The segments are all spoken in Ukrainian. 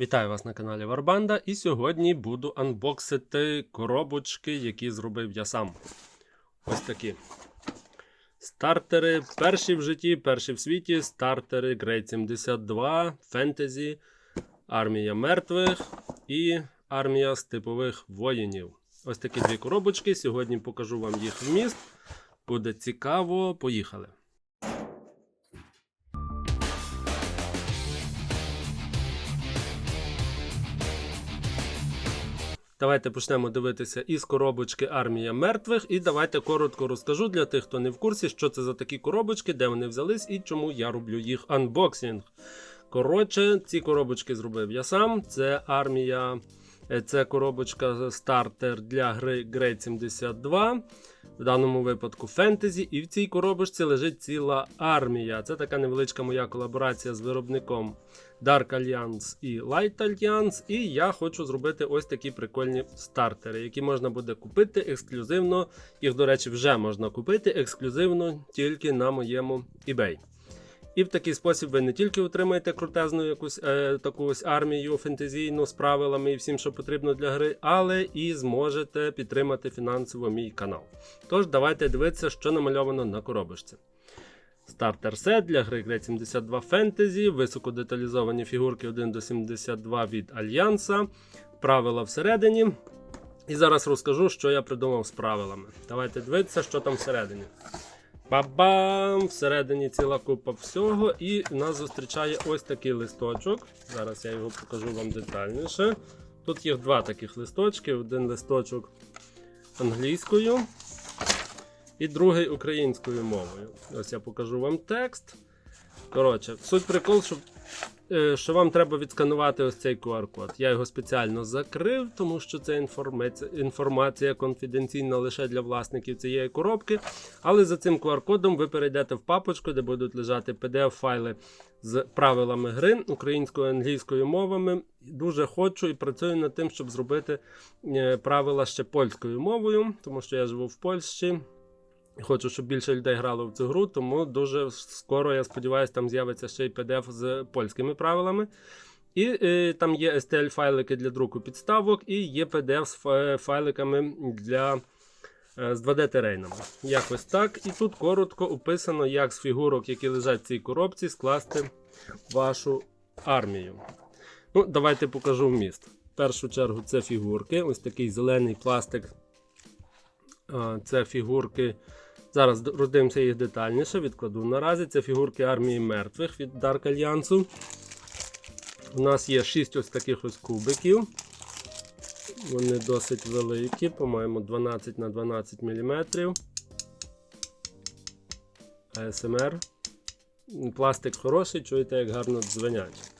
Вітаю вас на каналі Варбанда, і сьогодні буду анбоксити коробочки, які зробив я сам. Ось такі. Стартери перші в житті, перші в світі. Стартери Grade 72, Фентезі, Армія мертвих і Армія степових воїнів. Ось такі дві коробочки. Сьогодні покажу вам їх вміст. Буде цікаво. Поїхали. Давайте почнемо дивитися із коробочки Армія мертвих. І давайте коротко розкажу для тих, хто не в курсі, що це за такі коробочки, де вони взялись і чому я роблю їх анбоксінг. Коротше, ці коробочки зробив я сам. Це армія, е, це коробочка стартер для гри Grade 72. В даному випадку фентезі, і в цій коробочці лежить ціла армія. Це така невеличка моя колаборація з виробником Dark Alliance і Light Alliance. І я хочу зробити ось такі прикольні стартери, які можна буде купити ексклюзивно. Їх, до речі, вже можна купити ексклюзивно тільки на моєму eBay. І в такий спосіб ви не тільки отримаєте крутезну якусь е, таку ось армію фентезійну з правилами і всім, що потрібно для гри, але і зможете підтримати фінансово мій канал. Тож, давайте дивитися, що намальовано на коробочці. Стартер сет для гри Grade 72 Fantasy, високодеталізовані фігурки 1 до 72 від Альянса, правила всередині. І зараз розкажу, що я придумав з правилами. Давайте дивитися, що там всередині. Ба-бам! Всередині ціла купа всього, і нас зустрічає ось такий листочок. Зараз я його покажу вам детальніше. Тут є два таких листочки: один листочок англійською і другий українською мовою. Ось я покажу вам текст. Коротше, суть прикол, що, що вам треба відсканувати ось цей QR-код. Я його спеціально закрив, тому що це інформація, інформація конфіденційна лише для власників цієї коробки. Але за цим QR-кодом ви перейдете в папочку, де будуть лежати PDF-файли з правилами гри українською і англійською мовами. Дуже хочу і працюю над тим, щоб зробити е, правила ще польською мовою, тому що я живу в Польщі. Хочу, щоб більше людей грало в цю гру, тому дуже скоро, я сподіваюся, там з'явиться ще й PDF з польськими правилами. І е, там є STL-файлики для друку підставок, і є PDF з файликами для е, з 2D-терейнами. Якось так. І тут коротко описано, як з фігурок, які лежать в цій коробці, скласти вашу армію. Ну, Давайте покажу вміст. В першу чергу це фігурки. Ось такий зелений пластик. Це фігурки. Зараз роздивимося їх детальніше, відкладу наразі. Це фігурки армії мертвих від Dark Alliance. У нас є 6 ось таких ось кубиків. Вони досить великі, по-моєму, 12 на 12 мм. АСМР. Пластик хороший, чуєте, як гарно дзвенять.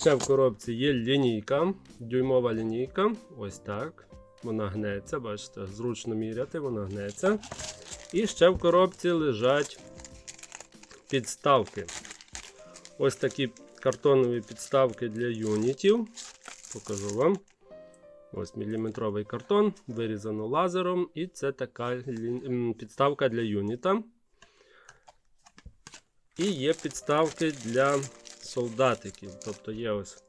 Ще в коробці є лінійка, дюймова лінійка. Ось так. Вона гнеться, бачите, зручно міряти, вона гнеться. І ще в коробці лежать підставки. Ось такі картонові підставки для юнітів. Покажу вам. Ось міліметровий картон, вирізано лазером, і це така підставка для юніта. І є підставки для солдатиків. Тобто є ось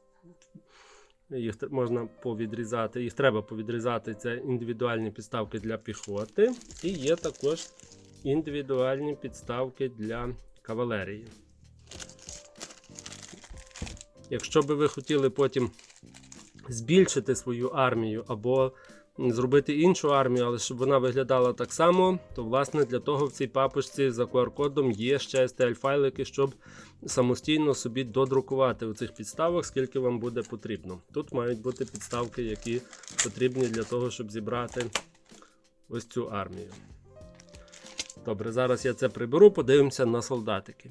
їх можна повідрізати, їх треба повідрізати. Це індивідуальні підставки для піхоти. І є також індивідуальні підставки для кавалерії. Якщо би ви хотіли потім збільшити свою армію або зробити іншу армію, але щоб вона виглядала так само, то власне для того в цій папочці за QR-кодом є ще STL-файлики, щоб самостійно собі додрукувати у цих підставок, скільки вам буде потрібно. Тут мають бути підставки, які потрібні для того, щоб зібрати ось цю армію. Добре, зараз я це приберу, подивимося на солдатики.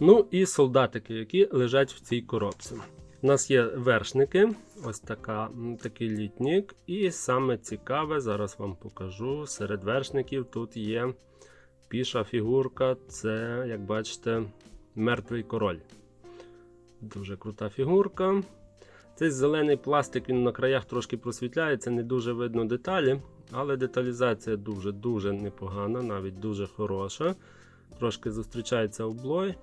Ну і солдатики, які лежать в цій коробці. У нас є вершники, ось така, такий літнік. І саме цікаве, зараз вам покажу. Серед вершників тут є піша фігурка, це, як бачите, мертвий король. Дуже крута фігурка. Цей зелений пластик він на краях трошки просвітляється, не дуже видно деталі, але деталізація дуже-дуже непогана, навіть дуже хороша. Трошки зустрічається облой.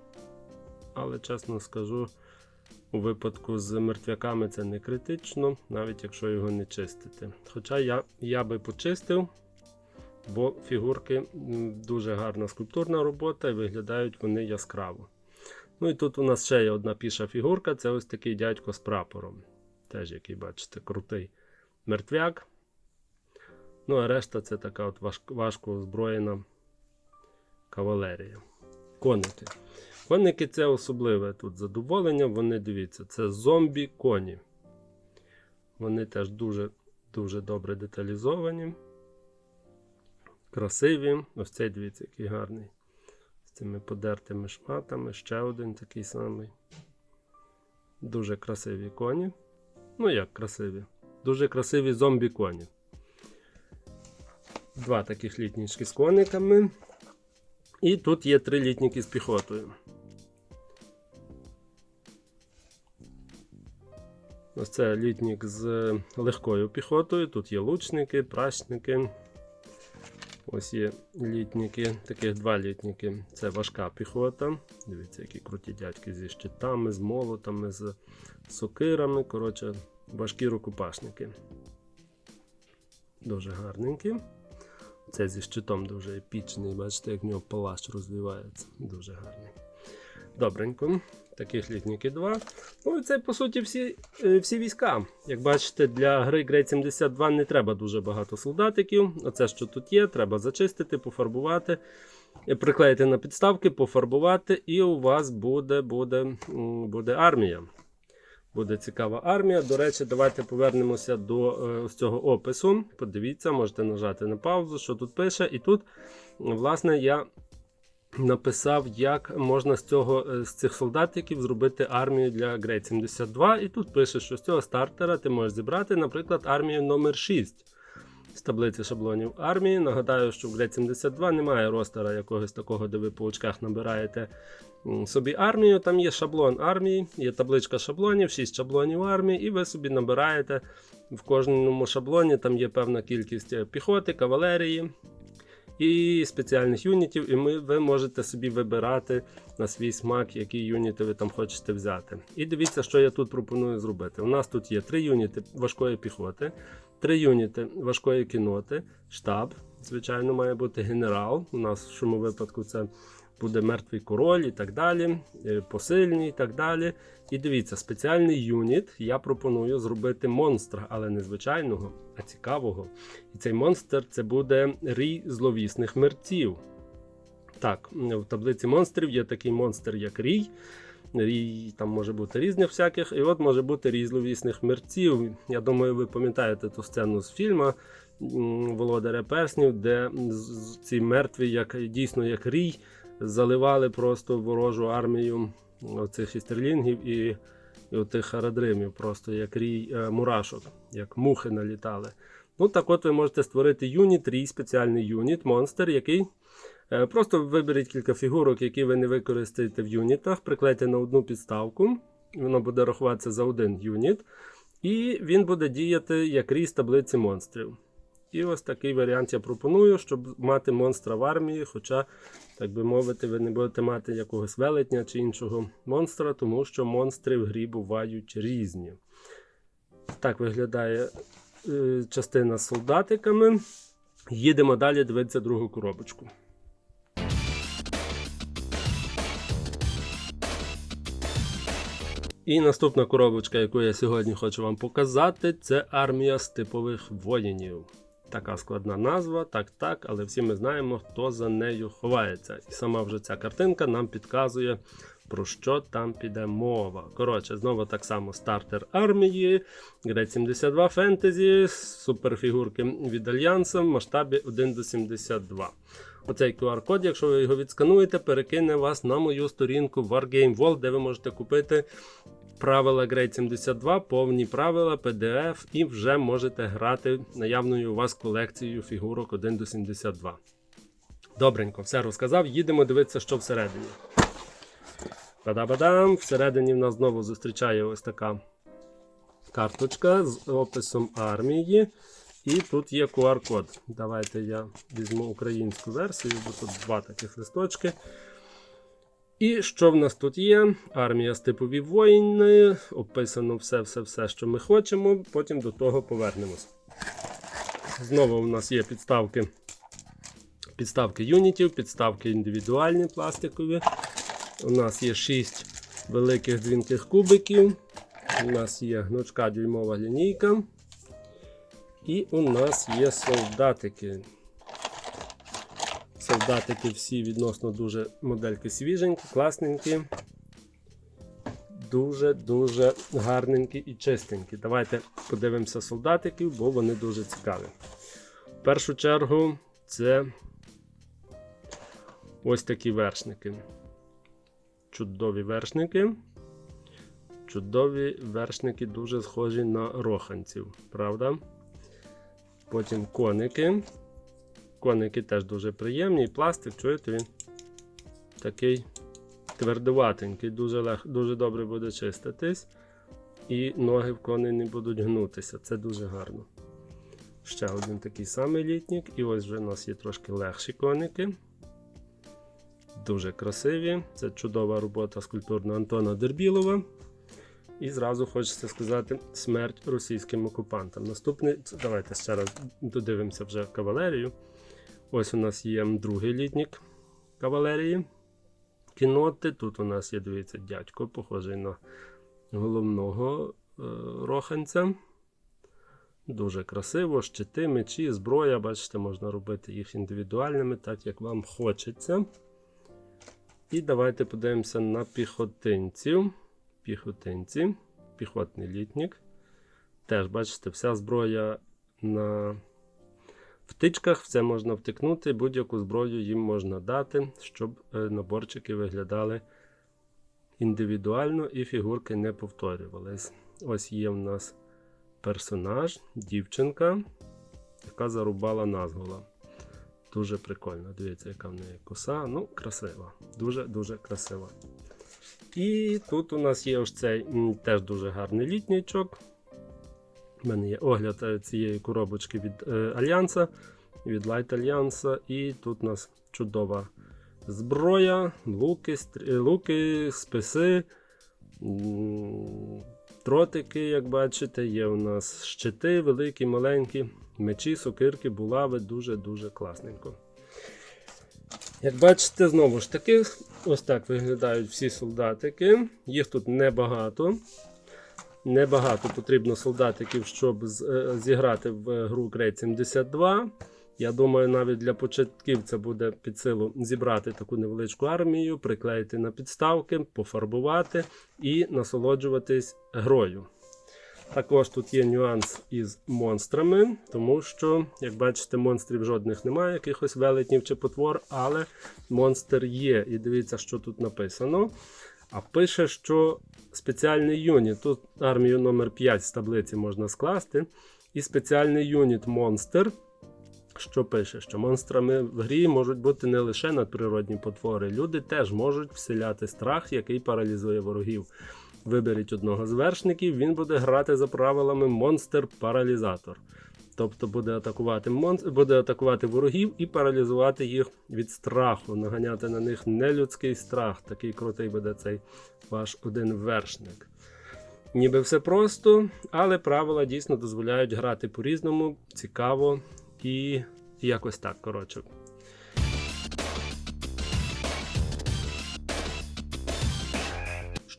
але чесно скажу, у випадку з мертвяками це не критично, навіть якщо його не чистити. Хоча я, я би почистив, бо фігурки дуже гарна скульптурна робота і виглядають вони яскраво. Ну і тут у нас ще є одна піша фігурка, це ось такий дядько з прапором. Теж, який, бачите, крутий мертвяк. Ну, а решта це така от важ- важко озброєна кавалерія. Коники. Коники це особливе тут задоволення. Вони дивіться, це зомбі-коні. Вони теж дуже, дуже добре деталізовані. Красиві. Ось цей дивіться, який гарний. З цими подертими шматами. Ще один такий самий. Дуже красиві коні. Ну як красиві? Дуже красиві зомбі-коні. Два таких літнічки з кониками. І тут є три літніки з піхотою. Ось це літнік з легкою піхотою. Тут є лучники, прачники. Ось є літніки, таких два літніки. Це важка піхота. Дивіться, які круті дядьки зі щитами, з молотами, з сокирами. Коротше, важкі рукопашники. Дуже гарненькі. Це зі щитом дуже епічний. Бачите, як в нього палач розвивається. Дуже гарний. Добренько. Таких літніки два. Ну і це, по суті, всі, е, всі війська. Як бачите, для гри Grade 72 не треба дуже багато солдатиків. Оце, що тут є, треба зачистити, пофарбувати, е, приклеїти на підставки, пофарбувати, і у вас буде, буде, буде армія. Буде цікава армія. До речі, давайте повернемося до е, ось цього опису. Подивіться, можете нажати на паузу, що тут пише. І тут, власне, я написав, як можна з цього е, з цих солдатиків зробити армію для Grade 72. І тут пише, що з цього стартера ти можеш зібрати, наприклад, армію номер 6 з таблиці шаблонів армії. Нагадаю, що в Grade 72 немає ростера якогось такого, де ви по очках набираєте собі армію. Там є шаблон армії, є табличка шаблонів, 6 шаблонів армії, і ви собі набираєте в кожному шаблоні. Там є певна кількість е, піхоти, кавалерії і спеціальних юнітів, і ми, ви можете собі вибирати на свій смак, які юніти ви там хочете взяти. І дивіться, що я тут пропоную зробити. У нас тут є три юніти важкої піхоти, три юніти важкої кіноти, штаб. Звичайно, має бути генерал. У нас в цьому випадку це буде мертвий король і так далі, е, посильні і так далі. І дивіться, спеціальний юніт я пропоную зробити монстра, але не звичайного, а цікавого. І цей монстр це буде рій зловісних мерців. Так, в таблиці монстрів є такий монстр, як рій. Рій там може бути різних всяких, і от може бути рій зловісних мерців. Я думаю, ви пам'ятаєте ту сцену з фільму Володаря Перснів, де ці мертві, як дійсно як рій, заливали просто ворожу армію оцих істерлінгів і, і отих харадримів, просто як рій е, мурашок, як мухи налітали. Ну так от ви можете створити юніт, рій, спеціальний юніт, монстр, який. е, Просто виберіть кілька фігурок, які ви не використаєте в юнітах, приклейте на одну підставку, воно буде рахуватися за один юніт, і він буде діяти як рій таблиці монстрів. І ось такий варіант я пропоную, щоб мати монстра в армії, хоча, так би мовити, ви не будете мати якогось велетня чи іншого монстра, тому що монстри в грі бувають різні. Так виглядає е, частина з солдатиками. Їдемо далі дивитися другу коробочку. І наступна коробочка, яку я сьогодні хочу вам показати, це армія степових воїнів. Така складна назва, так, так, але всі ми знаємо, хто за нею ховається. І сама вже ця картинка нам підказує, про що там піде мова. Коротше, знову так само стартер армії, Grade 72 фентезі, суперфігурки від Альянса в масштабі 1 до 72. Оцей QR-код, якщо ви його відскануєте, перекине вас на мою сторінку Wargame World, де ви можете купити правила Grade 72, повні правила, PDF, і вже можете грати наявною у вас колекцією фігурок 1 до 72. Добренько, все розказав. Їдемо дивитися, що всередині. Та-да-бадам! Всередині в нас знову зустрічає ось така карточка з описом армії. І тут є QR-код. Давайте я візьму українську версію, бо тут два таких листочки. І що в нас тут є? Армія степові воїни. Описано все-все-все, що ми хочемо. Потім до того повернемось. Знову у нас є підставки. Підставки юнітів, підставки індивідуальні пластикові. У нас є 6 великих дзвінких кубиків. У нас є гнучка дюймова лінійка. І у нас є солдатики. Солдатики всі відносно дуже модельки свіженькі, класненькі. Дуже-дуже гарненькі і чистенькі. Давайте подивимося солдатиків, бо вони дуже цікаві. В першу чергу це ось такі вершники. Чудові вершники. Чудові вершники дуже схожі на роханців, правда? Потім коники. Коники теж дуже приємні. І пластик, чуєте, він такий твердуватенький, дуже, лег, дуже добре буде чиститись. І ноги в коней не будуть гнутися. Це дуже гарно. Ще один такий самий літнік. І ось вже у нас є трошки легші коники. Дуже красиві. Це чудова робота скульптурна Антона Дербілова. І зразу хочеться сказати смерть російським окупантам. Наступний, давайте ще раз додивимося вже кавалерію. Ось у нас є другий літнік кавалерії. Кіноти. Тут у нас є, дивіться, дядько, похожий на головного е, роханця. Дуже красиво, щити, мечі, зброя. Бачите, можна робити їх індивідуальними, так як вам хочеться. І давайте подивимося на піхотинців. Піхотинці, піхотний літнік. Теж, бачите, вся зброя на втичках, все можна втикнути, будь-яку зброю їм можна дати, щоб е, наборчики виглядали індивідуально і фігурки не повторювались. Ось є в нас персонаж, дівчинка, яка зарубала назгола. Дуже прикольно. Дивіться, яка в неї коса. Ну, красива. Дуже-дуже красива. І тут у нас є ось цей теж дуже гарний літнічок. У мене є огляд е, цієї коробочки від е, Альянса, від Light Альянса. І тут у нас чудова зброя, луки, стрі- е, луки списи, тротики, як бачите, є у нас щити великі, маленькі, мечі, сокирки, булави, дуже-дуже класненько. Як бачите, знову ж таки, ось так виглядають всі солдатики. Їх тут небагато. Небагато потрібно солдатиків, щоб е, зіграти в гру Grade 72. Я думаю, навіть для початківця буде під силу зібрати таку невеличку армію, приклеїти на підставки, пофарбувати і насолоджуватись грою. Також тут є нюанс із монстрами, тому що, як бачите, монстрів жодних немає, якихось велетнів чи потвор, але монстр є. І дивіться, що тут написано. А пише, що спеціальний юніт. Тут армію номер 5 з таблиці можна скласти. І спеціальний юніт монстр. Що пише, що монстрами в грі можуть бути не лише надприродні потвори, люди теж можуть вселяти страх, який паралізує ворогів. Виберіть одного з вершників, він буде грати за правилами монстр-паралізатор. Тобто буде атакувати монстр, буде атакувати ворогів і паралізувати їх від страху, наганяти на них нелюдський страх. Такий крутий буде цей ваш один вершник. Ніби все просто, але правила дійсно дозволяють грати по-різному, цікаво і якось так, коротше.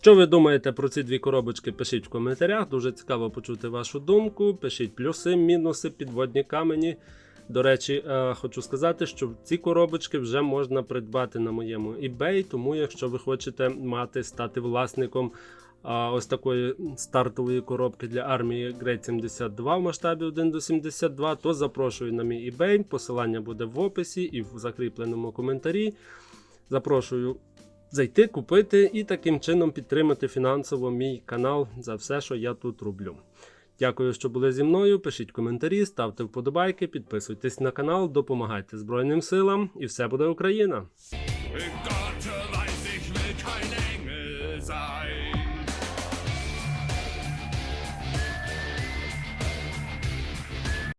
Що ви думаєте про ці дві коробочки? Пишіть в коментарях. Дуже цікаво почути вашу думку. Пишіть плюси, мінуси, підводні камені. До речі, е, хочу сказати, що ці коробочки вже можна придбати на моєму eBay, тому якщо ви хочете мати стати власником ось такої стартової коробки для армії Grade 72 в масштабі 1 до 72, то запрошую на мій eBay. Посилання буде в описі і в закріпленому коментарі. Запрошую зайти, купити і таким чином підтримати фінансово мій канал за все, що я тут роблю. Дякую, що були зі мною. Пишіть коментарі, ставте вподобайки, підписуйтесь на канал, допомагайте Збройним силам і все буде Україна!